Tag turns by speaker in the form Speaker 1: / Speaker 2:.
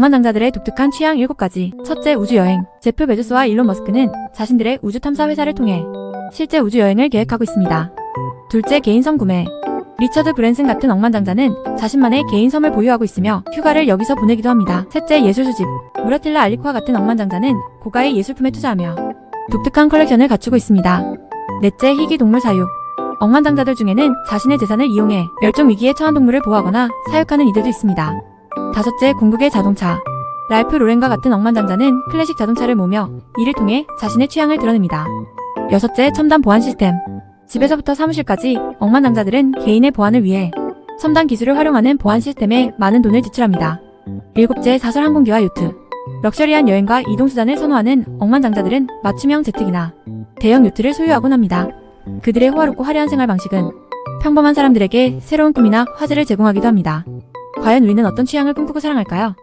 Speaker 1: 억만장자들의 독특한 취향 7가지. 첫째, 우주여행. 제프 베조스와 일론 머스크는 자신들의 우주 탐사 회사를 통해 실제 우주여행을 계획하고 있습니다. 둘째, 개인섬 구매. 리처드 브랜슨 같은 억만장자는 자신만의 개인섬을 보유하고 있으며 휴가를 여기서 보내기도 합니다. 셋째, 예술 수집. 무라틸라 알리코와 같은 억만장자는 고가의 예술품에 투자하며 독특한 컬렉션을 갖추고 있습니다. 넷째, 희귀 동물 사육. 억만장자들 중에는 자신의 재산을 이용해 멸종 위기에 처한 동물을 보호하거나 사육하는 이들도 있습니다. 다섯째, 궁극의 자동차. 랄프 로렌과 같은 억만장자는 클래식 자동차를 모며 이를 통해 자신의 취향을 드러냅니다. 여섯째, 첨단 보안 시스템. 집에서부터 사무실까지 억만장자들은 개인의 보안을 위해 첨단 기술을 활용하는 보안 시스템에 많은 돈을 지출합니다. 일곱째, 사설 항공기와 요트. 럭셔리한 여행과 이동수단을 선호하는 억만장자들은 맞춤형 제트기나 대형 요트를 소유하곤 합니다. 그들의 호화롭고 화려한 생활 방식은 평범한 사람들에게 새로운 꿈이나 화제를 제공하기도 합니다. 과연 우리는 어떤 취향을 꿈꾸고 사랑할까요?